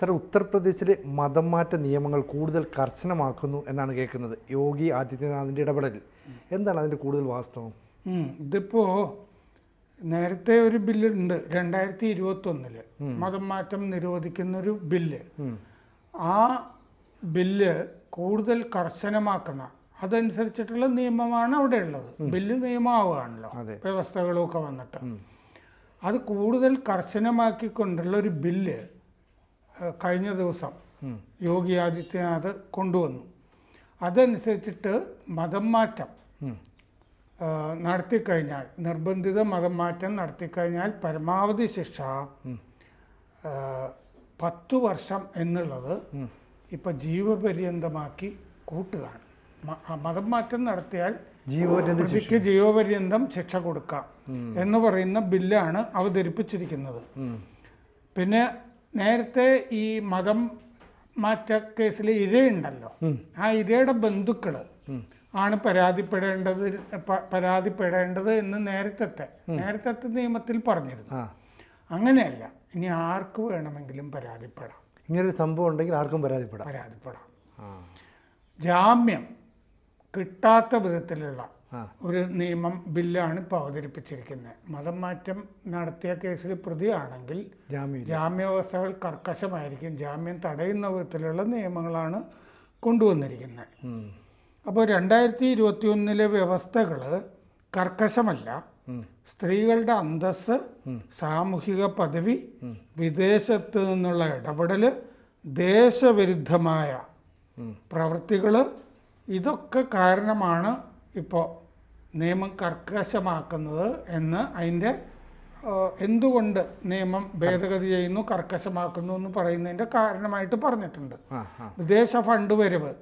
Sir ഉത്തർപ്രദേശിലെ മതം മാറ്റ നിയമങ്ങൾ കൂടുതൽ കർശനമാക്കുന്നു എന്നാണ് കേൾക്കുന്നത്. യോഗി ആദിത്യനാഥിന്റെ ഇടപെടലിൽ എന്താണ് അതിന്റെ കൂടുതൽ വാസ്തവം? ഇതിപ്പോൾ ഇതിപ്പോ നേരത്തെ ഒരു ബില്ലുണ്ട് രണ്ടായിരത്തി ഇരുപത്തൊന്നിൽ മതം മാറ്റം നിരോധിക്കുന്ന ഒരു ബില്ല് ആ ബില്ല് കൂടുതൽ കർശനമാക്കുന്ന അതനുസരിച്ചിട്ടുള്ള നിയമമാണ് അവിടെ ഉള്ളത് ബില്ല് നിയമമാവുകയാണല്ലോ വ്യവസ്ഥകളൊക്കെ വ്യവസ്ഥകളും വന്നിട്ട് അത് കൂടുതൽ കർശനമാക്കിക്കൊണ്ടുള്ള ഒരു ബില്ല് കഴിഞ്ഞ ദിവസം. യോഗി ആദിത്യനാഥ് കൊണ്ടുവന്നു. അതനുസരിച്ചിട്ട് മതം മാറ്റം നടത്തിക്കഴിഞ്ഞാൽ നിർബന്ധിത മതം മാറ്റം നടത്തിക്കഴിഞ്ഞാൽ പരമാവധി ശിക്ഷ പത്തു വർഷം എന്നുള്ളത്. ഇപ്പം ജീവപര്യന്തമാക്കി കൂട്ടുകയാണ്. മതം മാറ്റം നടത്തിയാൽ പ്രതിക്ക് ജീവപര്യന്തം ശിക്ഷ കൊടുക്കാം എന്ന് പറയുന്ന ബില്ലാണ് അവതരിപ്പിച്ചിരിക്കുന്നത്. പിന്നെ നേരത്തെ ഈ മതം മാറ്റ കേസിൽ ഇരയുണ്ടല്ലോ. ഉണ്ടല്ലോ ആ ഇരയുടെ ബന്ധുക്കൾ ആണ് പരാതിപ്പെടേണ്ടത് പരാതിപ്പെടേണ്ടത് എന്ന് നേരത്തെ നേരത്തെ നിയമത്തിൽ പറഞ്ഞിരുന്നു. അങ്ങനെയല്ല ഇനി ആർക്ക് വേണമെങ്കിലും പരാതിപ്പെടാം. ഇങ്ങനൊരു സംഭവം ഉണ്ടെങ്കിൽ ആർക്കും പരാതിപ്പെടാം. പരാതിപ്പെടാം. ജാമ്യം കിട്ടാത്ത വിധത്തിലുള്ള ഒരു നിയമം ബില്ലാണ് ഇപ്പോൾ അവതരിപ്പിച്ചിരിക്കുന്നത്. മതം മാറ്റം നടത്തിയ കേസിൽ പ്രതിയാണെങ്കിൽ ജാമ്യം. ജാമ്യവ്യവസ്ഥകൾ കർക്കശമായിരിക്കും. ജാമ്യം തടയുന്ന വിധത്തിലുള്ള നിയമങ്ങളാണ് കൊണ്ടുവന്നിരിക്കുന്നത്. അപ്പോൾ രണ്ടായിരത്തി ഇരുപത്തി ഒന്നിലെ വ്യവസ്ഥകൾ കർക്കശമല്ല സ്ത്രീകളുടെ അന്തസ് സാമൂഹിക പദവി വിദേശത്ത് നിന്നുള്ള ഇടപെടൽ ദേശവിരുദ്ധമായ. പ്രവൃത്തികൾ ഇതൊക്കെ കാരണമാണ് ഇപ്പോൾ നിയമം കർക്കശമാക്കുന്നത് എന്ന് അതിന്റെ എന്തുകൊണ്ട് നിയമം ഭേദഗതി ചെയ്യുന്നു കർക്കശമാക്കുന്നു എന്ന് പറയുന്നതിന്റെ കാരണമായിട്ട് പറഞ്ഞിട്ടുണ്ട്. വിദേശ ഫണ്ട് വരവ്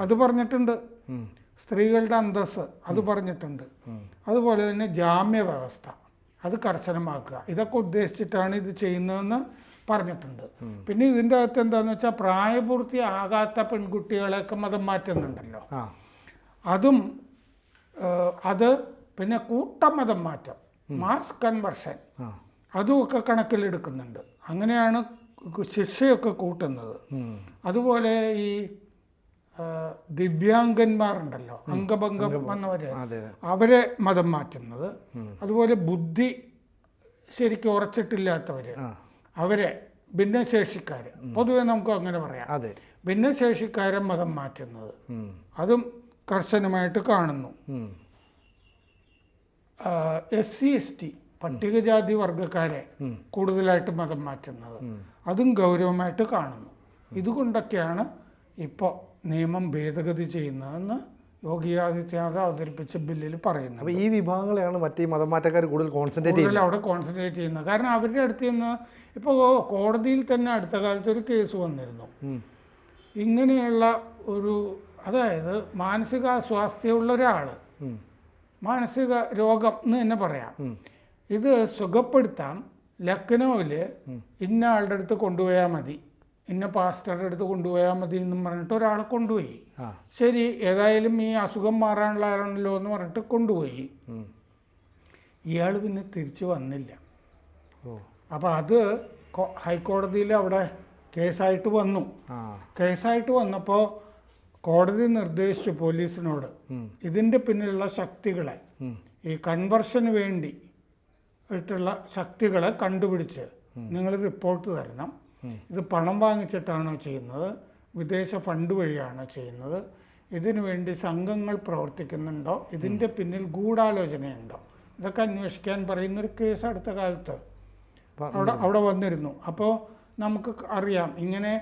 അത് പറഞ്ഞിട്ടുണ്ട്. സ്ത്രീകളുടെ അന്തസ് അത് പറഞ്ഞിട്ടുണ്ട്. അതുപോലെ തന്നെ ജാമ്യ വ്യവസ്ഥ അത് കർശനമാക്കുക. ഇതൊക്കെ ഉദ്ദേശിച്ചിട്ടാണ് ഇത് ചെയ്യുന്നതെന്ന് പറഞ്ഞിട്ടുണ്ട്. പിന്നെ ഇതിന്റെ അകത്ത് എന്താണെന്ന് വെച്ചാൽ പ്രായപൂർത്തിയാകാത്ത പെൺകുട്ടികളെയൊക്കെ മതം മാറ്റുന്നുണ്ടല്ലോ. അതും അത് പിന്നെ കൂട്ടമതം മാറ്റം മാസ് കൺവെർഷൻ അതുമൊക്കെ കണക്കിലെടുക്കുന്നുണ്ട്. അങ്ങനെയാണ് ശിക്ഷയൊക്കെ കൂട്ടുന്നത്. അതുപോലെ ഈ ദിവ്യാംഗന്മാരുണ്ടല്ലോ അംഗഭംഗം വന്നവര് അവരെ മതം മാറ്റുന്നത്. അതുപോലെ ബുദ്ധി ശരിക്കും ഉറച്ചിട്ടില്ലാത്തവര് അവരെ ഭിന്നശേഷിക്കാര്. പൊതുവെ നമുക്ക് അങ്ങനെ പറയാം. ഭിന്നശേഷിക്കാരെ മതം മാറ്റുന്നത്. അതും കർശനമായിട്ട് കാണുന്നു. എസ് സി എസ് ടി പട്ടികജാതി വർഗക്കാരെ കൂടുതലായിട്ട് മതം മാറ്റുന്നത്. അതും ഗൗരവമായിട്ട് കാണുന്നു. ഇതുകൊണ്ടൊക്കെയാണ് ഇപ്പോൾ നിയമം ഭേദഗതി ചെയ്യുന്നതെന്ന് യോഗി ആദിത്യനാഥ് അവതരിപ്പിച്ച ബില്ലിൽ പറയുന്നത്. അപ്പോൾ ഈ വിഭാഗങ്ങളെയാണ് മറ്റേ മതമാറ്റക്കാർ കൂടുതൽ കോൺസെൻട്രേറ്റ് കൂടുതൽ അവിടെ കോൺസെൻട്രേറ്റ് ചെയ്യുന്നത്. കാരണം അവരുടെ അടുത്ത് നിന്ന് ഇപ്പോൾ കോടതിയിൽ തന്നെ അടുത്ത കാലത്ത് ഒരു കേസ് വന്നിരുന്നു. ഇങ്ങനെയുള്ള ഒരു അതായത് മാനസിക അസ്വാസ്ഥ്യമുള്ള ഒരാൾ മാനസിക രോഗം എന്ന് തന്നെ പറയാം. ഇത് സുഖപ്പെടുത്താൻ ലക്നൗവിൽ ഇന്ന ആളുടെ അടുത്ത് കൊണ്ടുപോയാൽ മതി. ഇന്ന പാസ്റ്ററുടെ അടുത്ത് കൊണ്ടുപോയാൽ മതി എന്നും പറഞ്ഞിട്ട് ഒരാളെ കൊണ്ടുപോയി. ശരി ഏതായാലും ഈ അസുഖം മാറാനുള്ള ആളാണല്ലോ എന്ന് പറഞ്ഞിട്ട് കൊണ്ടുപോയി. ഇയാൾ പിന്നെ തിരിച്ചു വന്നില്ല. അപ്പോൾ അത് ഹൈക്കോടതിയിൽ അവിടെ കേസായിട്ട് വന്നു. കേസായിട്ട് വന്നപ്പോൾ കോടതി നിർദ്ദേശിച്ചു പോലീസിനോട്. ഇതിന്റെ ഇതിന്റെ പിന്നിലുള്ള ശക്തികളെ ഈ കൺവർഷന് വേണ്ടി ഇട്ടുള്ള ശക്തികളെ കണ്ടുപിടിച്ച് നിങ്ങൾ റിപ്പോർട്ട് തരണം. ഇത് പണം വാങ്ങിച്ചിട്ടാണോ ചെയ്യുന്നത്? വിദേശ ഫണ്ട് വഴിയാണോ ചെയ്യുന്നത്? ഇതിനു വേണ്ടി സംഘങ്ങൾ പ്രവർത്തിക്കുന്നുണ്ടോ? ഇതിന്റെ പിന്നിൽ ഗൂഢാലോചനയുണ്ടോ? ഇതൊക്കെ അന്വേഷിക്കാൻ പറയുന്നൊരു കേസ് അടുത്ത കാലത്ത്. അവിടെ അവിടെ വന്നിരുന്നു. അപ്പോൾ നമുക്ക് അറിയാം. ഇങ്ങനെ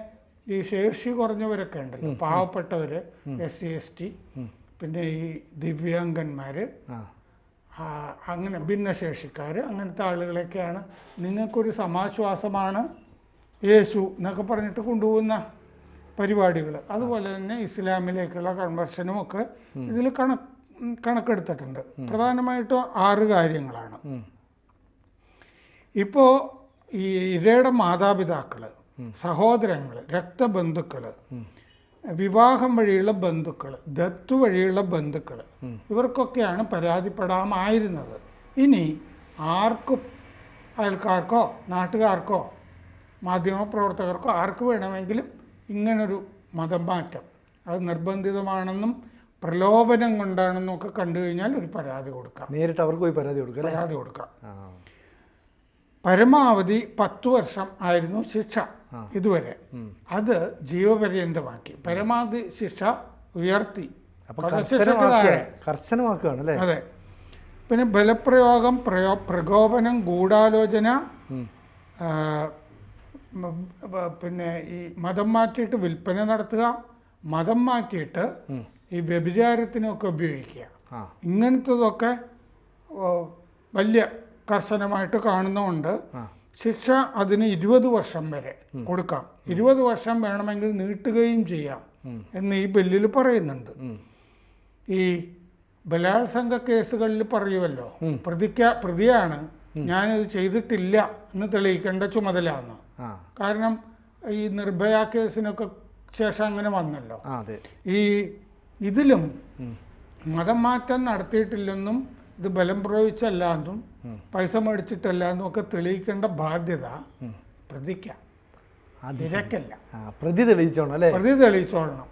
ഈ ശേഷി കുറഞ്ഞവരൊക്കെ ഉണ്ടല്ലോ. പാവപ്പെട്ടവർ എസ് സി എസ് ടി പിന്നെ ഈ ദിവ്യാംഗന്മാർ ആ. അങ്ങനെ ഭിന്നശേഷിക്കാർ അങ്ങനത്തെ ആളുകളൊക്കെയാണ് നിങ്ങൾക്കൊരു സമാശ്വാസമാണ് യേശു എന്നൊക്കെ പറഞ്ഞിട്ട് കൊണ്ടുപോകുന്ന പരിപാടികൾ അതുപോലെ തന്നെ ഇസ്ലാമിലേക്കുള്ള കൺവെർഷനും ഒക്കെ ഇതിൽ കണ കണക്കെടുത്തിട്ടുണ്ട്. പ്രധാനമായിട്ടും ആറ് കാര്യങ്ങളാണ്. ഇപ്പോൾ ഈ ഇരയുടെ മാതാപിതാക്കൾ സഹോദരങ്ങൾ രക്തബന്ധുക്കൾ വിവാഹം വഴിയുള്ള ബന്ധുക്കൾ ദത്തു വഴിയുള്ള ബന്ധുക്കൾ ഇവർക്കൊക്കെയാണ് പരാതിപ്പെടാമായിരുന്നത്. ഇനി ആർക്കും അയൽക്കാർക്കോ നാട്ടുകാർക്കോ മാധ്യമപ്രവർത്തകർക്കോ ആർക്ക് വേണമെങ്കിലും ഇങ്ങനൊരു മതം മാറ്റം അത് നിർബന്ധിതമാണെന്നും പ്രലോഭനം കൊണ്ടാണെന്നും ഒക്കെ കണ്ടു കഴിഞ്ഞാൽ ഒരു പരാതി കൊടുക്കാം. നേരിട്ട് അവർക്ക് പോയി പരാതി കൊടുക്കുക പരാതി കൊടുക്കാം. പരമാവധി പത്ത് വർഷം ആയിരുന്നു ശിക്ഷ. ഇതുവരെ. അത് ജീവപര്യന്തമാക്കി. പരമാവധി ശിക്ഷ ഉയർത്തി. കർശനമാക്കുകയാണ് അല്ലേ? അതെ. പിന്നെ ബലപ്രയോഗം പ്രയോ പ്രകോപനം ഗൂഢാലോചന പിന്നെ ഈ മതം മാറ്റിയിട്ട് വിൽപ്പന നടത്തുക മതം മാറ്റിയിട്ട്. ഈ വ്യഭിചാരത്തിനൊക്കെ ഉപയോഗിക്കുക. ഇങ്ങനത്തതൊക്കെ വലിയ കർശനമായിട്ട് കാണുന്നതുകൊണ്ട് ശിക്ഷ അതിന് ഇരുപത് വർഷം വരെ കൊടുക്കാം. ഇരുപത് വർഷം വേണമെങ്കിൽ നീട്ടുകയും ചെയ്യാം എന്ന് ഈ ബില്ലിൽ പറയുന്നുണ്ട്. ഈ ബലാത്സംഗ കേസുകളിൽ പറയുമല്ലോ പ്രതിക്ക പ്രതിയാണ് ഞാനിത് ചെയ്തിട്ടില്ല എന്ന് തെളിയിക്കേണ്ട ചുമതലയാണ്. എന്ന് കാരണം ഈ നിർഭയ കേസിനൊക്കെ ശേഷം അങ്ങനെ വന്നല്ലോ. ഈ ഇതിലും. മതം മാറ്റം നടത്തിയിട്ടില്ലെന്നും ഇത് ബലം പ്രയോഗിച്ചല്ല എന്നും പൈസ മേടിച്ചിട്ടല്ല എന്നും ഒക്കെ തെളിയിക്കേണ്ട ബാധ്യത. പ്രതിക്കാം. അത് പ്രതി തെളിയിച്ചോണം അല്ലേ? പ്രതി തെളിയിച്ചോളണം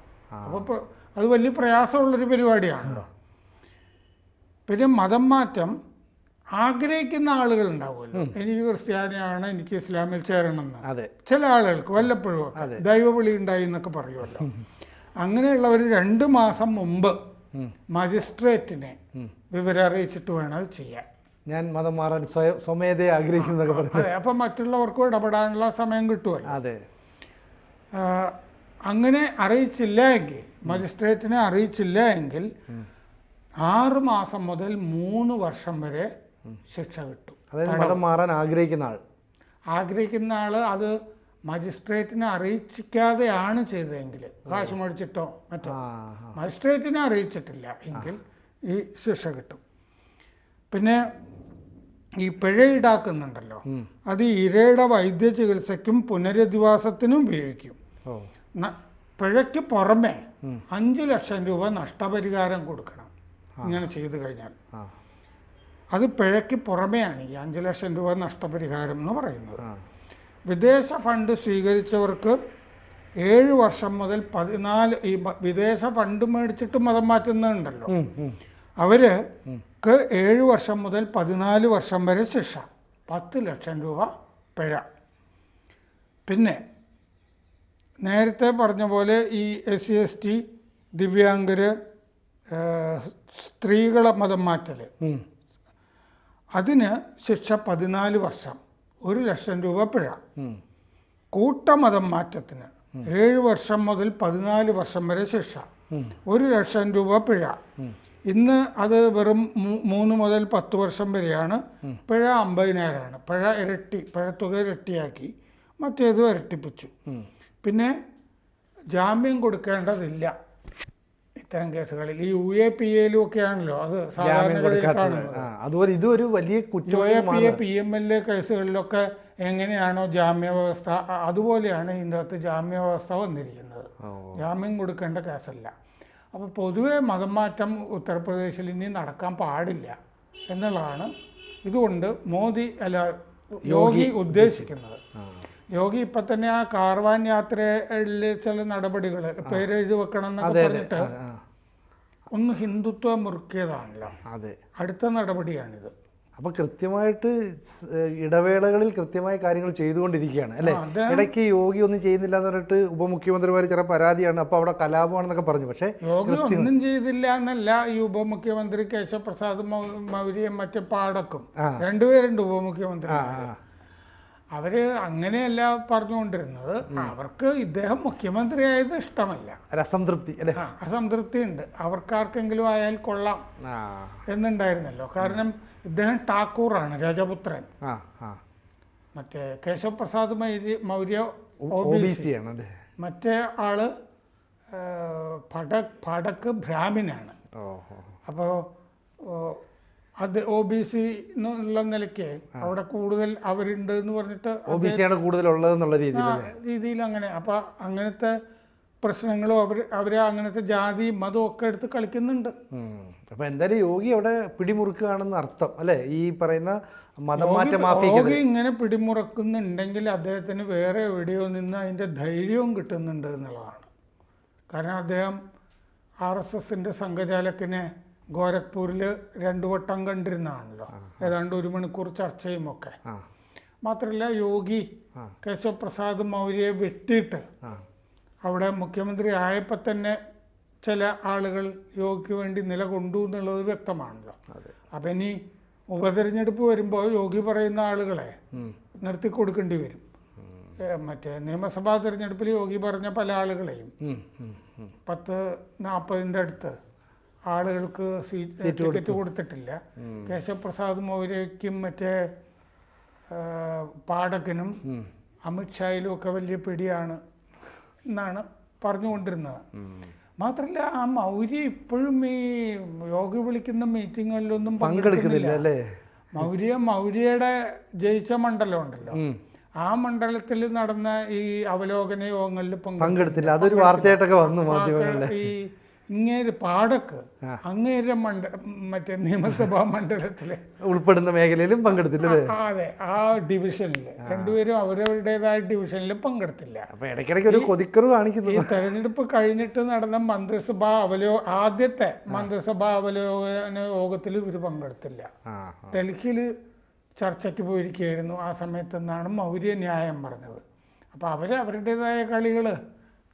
അപ്പോൾ അത് വലിയ പ്രയാസമുള്ളൊരു പരിപാടിയാണല്ലോ പിന്നെ മതം മാറ്റം ആഗ്രഹിക്കുന്ന ആളുകൾ ഉണ്ടാവുമല്ലോ. എനിക്ക് ക്രിസ്ത്യാനിയാണ് എനിക്ക് ഇസ്ലാമിൽ ചേരണം എന്ന് ചില ആളുകൾക്ക് വല്ലപ്പോഴും ദൈവവിളി ഉണ്ടായി എന്നൊക്കെ പറയുമല്ലോ. അങ്ങനെയുള്ളവർ രണ്ട് മാസം മുമ്പ് മജിസ്ട്രേറ്റിനെ. വിവരം അറിയിച്ചിട്ട് വേണം അത് ചെയ്യാൻ. ഞാൻ മതം മാറാൻ സ്വയം സ്വമേധയെ ആഗ്രഹിക്കുന്നതൊക്കെ പറഞ്ഞു അതെ അപ്പം മറ്റുള്ളവർക്കും ഇടപെടാനുള്ള സമയം കിട്ടുമല്ലോ. അതെ. അങ്ങനെ അറിയിച്ചില്ല എങ്കിൽ മജിസ്ട്രേറ്റിനെ അറിയിച്ചില്ല എങ്കിൽ ആറ് മാസം മുതൽ മൂന്ന് വർഷം വരെ ശിക്ഷ കിട്ടും. അതായത് മതം മാറാൻ ആഗ്രഹിക്കുന്ന ആൾ. ആഗ്രഹിക്കുന്ന ആൾ അത് മജിസ്ട്രേറ്റിനെ അറിയിക്കാതെയാണ് ചെയ്തതെങ്കിൽ കാശ് മേടിച്ചിട്ടോ മറ്റോ. മജിസ്ട്രേറ്റിനെ അറിയിച്ചിട്ടില്ല എങ്കിൽ ഈ ശിക്ഷ കിട്ടും. പിന്നെ ഈ പിഴ ഈടാക്കുന്നുണ്ടല്ലോ. അത് ഇരയുടെ വൈദ്യ ചികിത്സയ്ക്കും പുനരധിവാസത്തിനും ഉപയോഗിക്കും. പിഴയ്ക്ക് പുറമെ അഞ്ചു ലക്ഷം രൂപ നഷ്ടപരിഹാരം കൊടുക്കണം. ഇങ്ങനെ ചെയ്തു കഴിഞ്ഞാൽ. അത് പിഴയ്ക്ക് പുറമെയാണ് ഈ അഞ്ച് ലക്ഷം രൂപ നഷ്ടപരിഹാരം എന്ന് പറയുന്നത്. വിദേശ ഫണ്ട് സ്വീകരിച്ചവർക്ക് ഏഴ് വർഷം മുതൽ പതിനാല് ഈ വിദേശ ഫണ്ട് മേടിച്ചിട്ട് മതം മാറ്റുന്നുണ്ടല്ലോ. അവർക്ക് ഏഴ് വർഷം മുതൽ പതിനാല് വർഷം വരെ ശിക്ഷ. പത്ത് ലക്ഷം രൂപ പിഴ. പിന്നെ നേരത്തെ പറഞ്ഞ പോലെ ഈ എസ് സി എസ് ടി ദിവ്യാംഗർ സ്ത്രീകളെ മതം മാറ്റൽ അതിന് ശിക്ഷ പതിനാല് വർഷം. ഒരു ലക്ഷം രൂപ പിഴ. കൂട്ട കൂട്ടമതം മാറ്റത്തിന് ഏഴ് വർഷം മുതൽ പതിനാല് വർഷം വരെ ശിക്ഷ. ഒരു ലക്ഷം രൂപ പിഴ. ഇന്ന് അത് വെറും മൂന്ന് മുതൽ പത്ത് വർഷം വരെയാണ്. പിഴ അമ്പതിനായിരമാണ് പിഴ ഇരട്ടി പിഴത്തുക ഇരട്ടിയാക്കി മറ്റേതും ഇരട്ടിപ്പിച്ചു. പിന്നെ ജാമ്യം കൊടുക്കേണ്ടതില്ല ഇത്തരം കേസുകളിൽ. ഈ യു എ പി എയിലും ഒക്കെ ആണല്ലോ അത് സാധാരണ കൊടുക്കാത്തത്. കാണുന്നത്. ആ അതുപോലെ ഇതും വലിയ യു എ കുറ്റവും P A P M L A കേസുകളിലൊക്കെ എങ്ങനെയാണോ ജാമ്യ വ്യവസ്ഥ അതുപോലെയാണ് ഇതിന്റെ അകത്ത് ജാമ്യ വ്യവസ്ഥ വന്നിരിക്കുന്നത് ജാമ്യം കൊടുക്കേണ്ട കേസല്ല. അപ്പോൾ പൊതുവെ മതം മാറ്റം ഉത്തർപ്രദേശിൽ ഇനി നടക്കാൻ പാടില്ല എന്നുള്ളതാണ്. ഇതുകൊണ്ട് മോദി അല്ല യോഗി ഉദ്ദേശിക്കുന്നത്. യോഗി ഇപ്പം തന്നെ ആ കാർവാൻ യാത്രയിൽ ചില നടപടികൾ പേരെഴുതി വെക്കണം എന്നൊക്കെ പറഞ്ഞിട്ട്. ഒന്ന് ഹിന്ദുത്വം മുറുക്കിയതാണല്ലോ. അടുത്ത നടപടിയാണിത്. അപ്പൊ കൃത്യമായിട്ട് ഇടവേളകളിൽ കൃത്യമായ കാര്യങ്ങൾ ചെയ്തുകൊണ്ടിരിക്കുകയാണ് അല്ലേ? ഇടയ്ക്ക് യോഗി ഒന്നും ചെയ്യുന്നില്ല എന്ന് പറഞ്ഞിട്ട് ഉപമുഖ്യമന്ത്രിമാർ ചില പരാതിയാണ് അപ്പൊ അവിടെ കലാപമാണെന്നൊക്കെ പറഞ്ഞു. പക്ഷേ യോഗി ഒന്നും ചെയ്തില്ല എന്നല്ല ഈ ഉപമുഖ്യമന്ത്രി കേശവപ്രസാദ് മൗര്യയും മറ്റേ പാടക്കും. രണ്ടുപേരുണ്ട് ഉപമുഖ്യമന്ത്രി അവർ അങ്ങനെയല്ല പറഞ്ഞുകൊണ്ടിരുന്നത്. അവർക്ക് ഇദ്ദേഹം മുഖ്യമന്ത്രി ആയത് ഇഷ്ടമല്ല. അസംതൃപ്തി അല്ലേ? അസംതൃപ്തി ഉണ്ട് അവർക്കാർക്കെങ്കിലും ആയാൽ കൊള്ളാം എന്നുണ്ടായിരുന്നല്ലോ. കാരണം ഇദ്ദേഹം ടാക്കൂറാണ് രജപുത്രൻ. മറ്റേ കേശവപ്രസാദ് മൗര്യ മറ്റേ ആൾ പടക് ഭടക് ഭടക്ക് ബ്രാഹ്മിനാണ്. അപ്പോൾ അത് ഒ ബി സി എന്നുള്ള നിലയ്ക്ക് അവിടെ കൂടുതൽ അവരുണ്ട് എന്ന് പറഞ്ഞിട്ട് ഒ ബി സി ആണ് കൂടുതലുള്ളതെന്നുള്ള എന്നുള്ള രീതിയിൽ രീതിയിൽ അങ്ങനെ. അപ്പോൾ അങ്ങനത്തെ പ്രശ്നങ്ങളും അവർ അവരെ അങ്ങനത്തെ ജാതി മതവും ഒക്കെ എടുത്ത് കളിക്കുന്നുണ്ട്. അപ്പോൾ എന്തായാലും യോഗി അവിടെ പിടിമുറുക്കുകയാണെന്ന് അർത്ഥം അല്ലേ? ഈ പറയുന്ന മതമാറ്റ യോഗി ഇങ്ങനെ പിടിമുറക്കുന്നുണ്ടെങ്കിൽ അദ്ദേഹത്തിന് വേറെ എവിടെയോ നിന്ന് അതിന്റെ ധൈര്യവും കിട്ടുന്നുണ്ട് എന്നുള്ളതാണ്. കാരണം അദ്ദേഹം ആർ എസ് എസിന്റെ സംഘചാലക്കിനെ ഗോരഖ്പൂരിൽ രണ്ടു വട്ടം കണ്ടിരുന്നതാണല്ലോ ഏതാണ്ട് ഒരു മണിക്കൂർ ചർച്ചയും ഒക്കെ മാത്രമല്ല യോഗി കേശവ കേശവപ്രസാദ് മൗര്യയെ വെട്ടിയിട്ട് അവിടെ മുഖ്യമന്ത്രി ആയപ്പോൾ തന്നെ ചില ആളുകൾ യോഗിക്ക് വേണ്ടി നിലകൊണ്ടു എന്നുള്ളത് വ്യക്തമാണല്ലോ. അപ്പം ഇനി ഉപതെരഞ്ഞെടുപ്പ് വരുമ്പോൾ യോഗി പറയുന്ന ആളുകളെ. നിർത്തി കൊടുക്കേണ്ടി വരും. മറ്റേ നിയമസഭാ തിരഞ്ഞെടുപ്പിൽ യോഗി പറഞ്ഞ പല ആളുകളെയും. പത്ത് നാൽപ്പതിന്റെ അടുത്ത് ആളുകൾക്ക് സീറ്റ് ടിക്കറ്റ് കൊടുത്തിട്ടില്ല. കേശവപ്രസാദ് മൗര്യയ്ക്കും മറ്റേ പാടക്കിനും പാഠക്കിനും അമിത്ഷായിലും ഒക്കെ വലിയ പിടിയാണ് എന്നാണ് പറഞ്ഞുകൊണ്ടിരുന്നത്. മാത്രല്ല മാത്രമല്ല ആ മൗര്യ ഇപ്പോഴും ഈ യോഗി വിളിക്കുന്ന മീറ്റിങ്ങുകളിലൊന്നും പങ്കെടുക്കുന്നില്ല അല്ലേ? മൗര്യ മൗര്യയുടെ ജയിച്ച മണ്ഡലം ഉണ്ടല്ലോ ആ മണ്ഡലത്തിൽ നടന്ന ഈ അവലോകന യോഗങ്ങളിൽ പങ്കെടുത്തില്ല. അതൊരു വാർത്തയായിട്ടൊക്കെ വന്നു മാധ്യമങ്ങളിൽ ഈ ഇങ്ങേര് പാടക്ക് അങ്ങേരെ മണ്ഡ മറ്റേ നിയമസഭാ മണ്ഡലത്തിലെ. ഉൾപ്പെടുന്ന മേഖലയിലും പങ്കെടുത്തില്ല അതെ ആ ഡിവിഷനിൽ രണ്ടുപേരും അവരവരുടേതായ ഡിവിഷനിൽ പങ്കെടുത്തില്ല. ഇടയ്ക്കിടയ്ക്ക് ഒരു കൊതിക്കറ് കാണിക്കുന്നു. ഈ തെരഞ്ഞെടുപ്പ് കഴിഞ്ഞിട്ട് നടന്ന മന്ത്രിസഭാ അവലോ ആദ്യത്തെ മന്ത്രിസഭാ അവലോകന യോഗത്തിൽ ഇവർ പങ്കെടുത്തില്ല ഡൽഹിയിൽ ചർച്ചയ്ക്ക് പോയിരിക്കുകയായിരുന്നു ആ സമയത്ത് നിന്നാണ് മൗര്യ ന്യായം പറഞ്ഞത്. അപ്പോൾ അവർ അവരുടേതായ കളികൾ